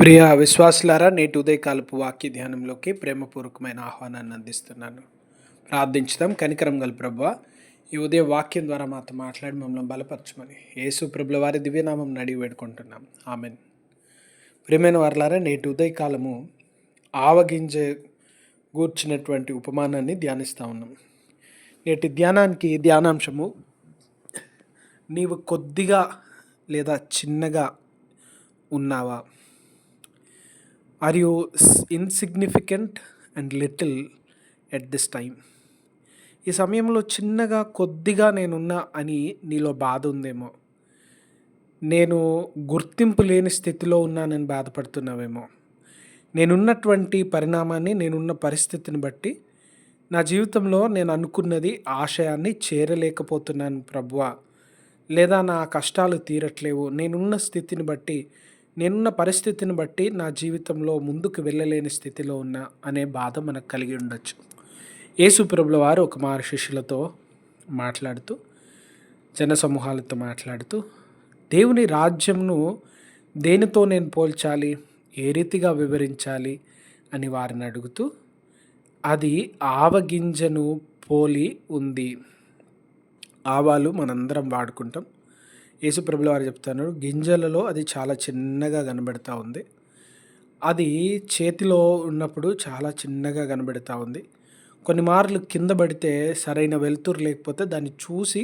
ప్రియ విశ్వాసులారా నేటి ఉదయకాలపు వాక్య ధ్యానంలోకి ప్రేమపూర్వకమైన ఆహ్వానాన్ని అందిస్తున్నాను. ప్రార్థించుదాం. కనికరం గల ప్రభు ఈ ఉదయ వాక్యం ద్వారా మాతో మాట్లాడి మమ్మల్ని బలపరచమని యేసు ప్రభుల వారి దివ్యనామం నడిగి వేడుకుంటున్నాం. ఆమెన్. ప్రియమైన వారులారా నేటి ఉదయకాలము ఆవగింజ గూర్చినటువంటి ఉపమానాన్ని ధ్యానిస్తూ ఉన్నాం. నేటి ధ్యానానికి ధ్యానాంశము నీవు కొద్దిగా లేదా చిన్నగా ఉన్నావా? Are you insignificant and little at this time ఈ సమయంలో చిన్నగా కొద్దిగా నేనున్నా అని నీలో బాధ ఉందేమో? నేను గుర్తింపు లేని స్థితిలో ఉన్నానని బాధపడుతున్నావేమో? నేనున్నటువంటి పరిణామాన్ని నేనున్న పరిస్థితిని బట్టి నా జీవితంలో నేను అనుకున్నది ఆశయాన్ని చేరలేకపోతున్నాను ప్రభువ. లేదా నా కష్టాలు తీరట్లేవు. నేనున్న స్థితిని బట్టి నేనున్న పరిస్థితిని బట్టి నా జీవితంలో ముందుకు వెళ్ళలేని స్థితిలో ఉన్న అనే బాధ మనకు కలిగి ఉండొచ్చు. యేసుప్రభుల వారు ఒక మారు శిష్యులతో మాట్లాడుతూ జనసమూహాలతో మాట్లాడుతూ దేవుని రాజ్యంను దేనితో నేను పోల్చాలి? ఏ రీతిగా వివరించాలి? అని వారిని అడుగుతూ అది ఆవగింజను పోలి ఉంది. ఆవాలు మనందరం వాడుకుంటాం. యేసుప్రభుల వారు చెప్తున్నారు గింజలలో అది చాలా చిన్నగా కనబడతా ఉంది. అది చేతిలో ఉన్నప్పుడు చాలా చిన్నగా కనబడతా ఉంది. కొన్ని మార్లు కింద పడితే సరైన వెలుతురు లేకపోతే దాన్ని చూసి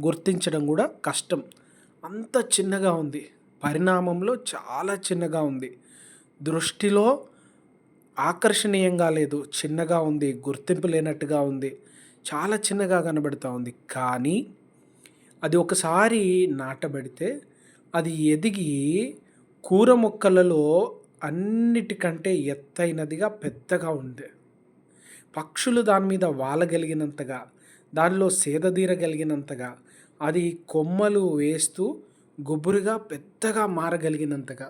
గుర్తించడం కూడా కష్టం. అంత చిన్నగా ఉంది. పరిణామంలో చాలా చిన్నగా ఉంది. దృష్టిలో ఆకర్షణీయంగా లేదు. చిన్నగా ఉంది గుర్తింపు లేనట్టుగా ఉంది. చాలా చిన్నగా కనబడుతూ ఉంది. కానీ అది ఒకసారి నాటబడితే అది ఎదిగి కూర మొక్కలలో అన్నిటికంటే ఎత్తైనదిగా పెద్దగా ఉంది పక్షులు దాని మీద వాలగలిగినంతగా దానిలో సేదదీరగలిగినంతగా అది కొమ్మలు వేస్తూ గుబురుగా పెద్దగా మారగలిగినంతగా.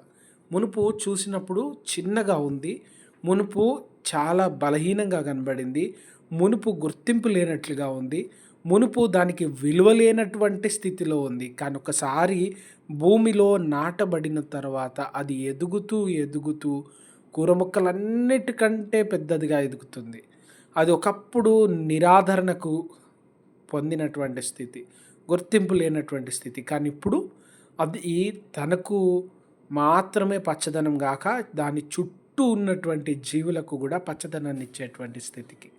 మునుపు చూసినప్పుడు చిన్నగా ఉంది మునుపు చాలా బలహీనంగా కనబడింది మునుపు గుర్తింపు లేనట్లుగా ఉంది మునుపు దానికి విలువ లేనటువంటి స్థితిలో ఉంది. కానీ ఒకసారి భూమిలో నాటబడిన తర్వాత అది ఎదుగుతూ ఎదుగుతూ కూర మొక్కలన్నిటికంటే పెద్దదిగా ఎదుగుతుంది. అది ఒకప్పుడు నిరాధరణకు పొందినటువంటి స్థితి గుర్తింపు లేనటువంటి స్థితి. కానీ ఇప్పుడు అది తనకు మాత్రమే పచ్చదనం కాక దాని చుట్టూ ఉన్నటువంటి జీవులకు కూడా పచ్చదనాన్ని ఇచ్చేటువంటి స్థితికి.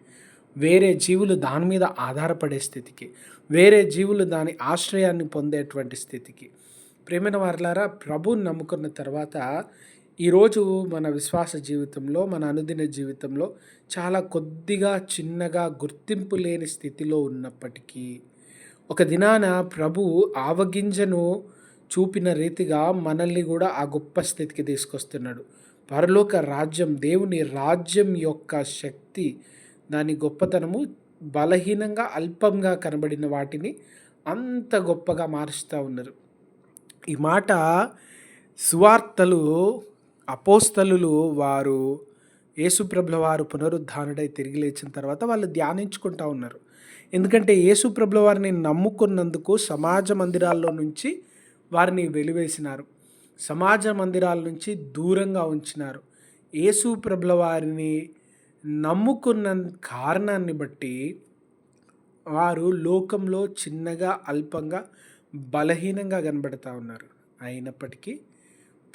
వేరే జీవులు దాని మీద ఆధారపడే స్థితికి వేరే జీవులు దాని ఆశ్రయాన్ని పొందేటువంటి స్థితికి. ప్రేమైన వారులారా ప్రభుని నమ్ముకున్న తర్వాత ఈరోజు మన విశ్వాస జీవితంలో మన అనుదిన జీవితంలో చాలా కొద్దిగా చిన్నగా గుర్తింపు లేని స్థితిలో ఉన్నప్పటికీ ఒక దినాన ప్రభు ఆవగింజను చూపిన రీతిగా మనల్ని కూడా ఆ గొప్ప స్థితికి తీసుకొస్తున్నాడు. పరలోక రాజ్యం దేవుని రాజ్యం యొక్క శక్తి దాని గొప్పతనము బలహీనంగా అల్పంగా కనబడిన వాటిని అంత గొప్పగా మారుస్తూ ఉన్నారు. ఈ మాట సువార్తలు అపోస్తలు వారు యేసుప్రభుల వారు పునరుద్ధానుడై తిరిగి లేచిన తర్వాత వాళ్ళు ధ్యానించుకుంటూ ఉన్నారు. ఎందుకంటే యేసుప్రభుల వారిని నమ్ముకున్నందుకు సమాజ మందిరాల్లో నుంచి వారిని వెలివేసినారు. సమాజ మందిరాల నుంచి దూరంగా ఉంచినారు. యేసుప్రభుల వారిని నమ్ముకున్న కారణాన్ని బట్టి వారు లోకంలో చిన్నగా అల్పంగా బలహీనంగా కనబడతా ఉన్నారు. అయినప్పటికీ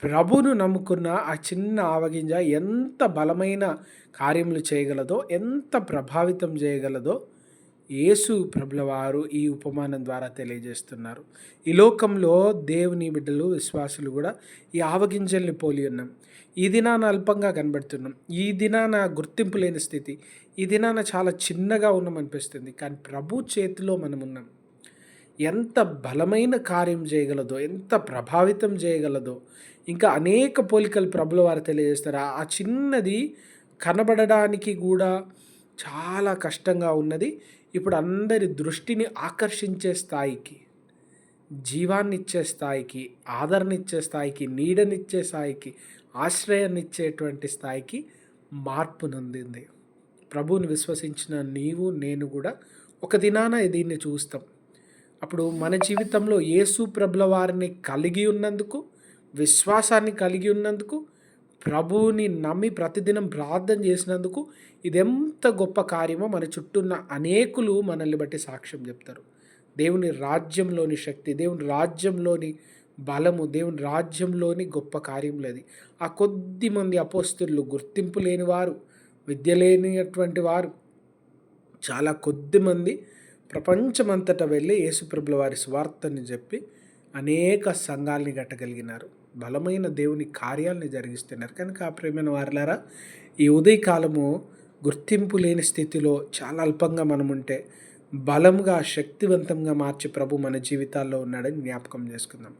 ప్రభును నమ్ముకున్న ఆ చిన్న ఆవగింజ ఎంత బలమైన కార్యములు చేయగలదో ఎంత ప్రభావితం చేయగలదో యేసు ప్రభుల వారు ఈ ఉపమానం ద్వారా తెలియజేస్తున్నారు. ఈ లోకంలో దేవుని బిడ్డలు విశ్వాసులు కూడా ఈ ఆవగింజల్ని పోలి ఉన్నాం. ఈ దినాన అల్పంగా కనబడుతున్నాం. ఈ దినాన గుర్తింపు లేని స్థితి. ఈ దినాన చాలా చిన్నగా ఉన్నాం అనిపిస్తుంది కానీ ప్రభు చేతిలో మనం ఉన్నాం. ఎంత బలమైన కార్యం చేయగలదో ఎంత ప్రభావితం చేయగలదో ఇంకా అనేక పోలికలు ప్రభుల వారు తెలియజేస్తారు. ఆ చిన్నది కనబడడానికి కూడా చాలా కష్టంగా ఉన్నది. ఇప్పుడు అందరి దృష్టిని ఆకర్షించే స్థాయికి జీవాన్నిచ్చే స్థాయికి ఆదరణ ఇచ్చే స్థాయికి నీడనిచ్చే స్థాయికి ఆశ్రయాన్నిచ్చేటువంటి స్థాయికి మార్పు నొందింది. ప్రభువుని విశ్వసించిన నీవు నేను కూడా ఒక దినాన దీన్ని చూస్తాం. అప్పుడు మన జీవితంలో యేసు ప్రభుల వారిని కలిగి ఉన్నందుకు విశ్వాసాన్ని కలిగి ఉన్నందుకు ప్రభువుని నమ్మి ప్రతిదినం ప్రార్థన చేసినందుకు ఇదెంత గొప్ప కార్యమో మన చుట్టూ ఉన్న అనేకులు మనల్ని బట్టి సాక్ష్యం చెప్తారు. దేవుని రాజ్యంలోని శక్తి దేవుని రాజ్యంలోని బలము దేవుని రాజ్యంలోని గొప్ప కార్యములు అది. ఆ కొద్ది మంది అపోస్తులు గుర్తింపు లేని వారు విద్య లేనిటువంటి వారు చాలా కొద్ది మంది ప్రపంచమంతటా వెళ్ళి యేసుప్రభుల వారి స్వార్థని చెప్పి అనేక సంఘాలని గట్టగలిగినారు బలమైన దేవుని కార్యాలని జరిగిస్తున్నారు. కనుక ఆ ప్రేమైన వారిలారా ఈ ఉదయకాలము గుర్తింపు లేని స్థితిలో చాలా అల్పంగా మనం ఉంటే బలంగా శక్తివంతంగా మార్చి ప్రభు మన జీవితాల్లో ఉన్నాడని జ్ఞాపకం చేసుకుందాం.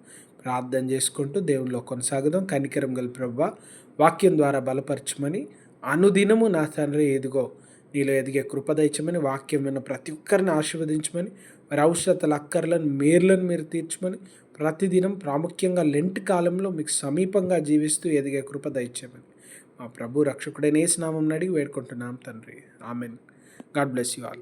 ప్రార్థన చేసుకుంటూ దేవుల్లో కొనసాగుదాం. కనికరం గల ప్రభు వాక్యం ద్వారా బలపరచమని అనుదినము నా తండ్రి ఎదుగో నీలో ఎదిగే కృపదయచమని వాక్యం విన్న ప్రతి ఒక్కరిని ఆశీర్వదించమని మరి అవసరతల అక్కర్లను మేర్లను మీరు తీర్చమని ప్రతిదినం ప్రాముఖ్యంగా లెంట్ కాలంలో మీకు సమీపంగా జీవిస్తూ ఎదిగే కృప దయచేయమని మా ప్రభు రక్షకుడైన స్నామం అడిగి వేడుకుంటున్నాం తండ్రి. Amen. God bless you all.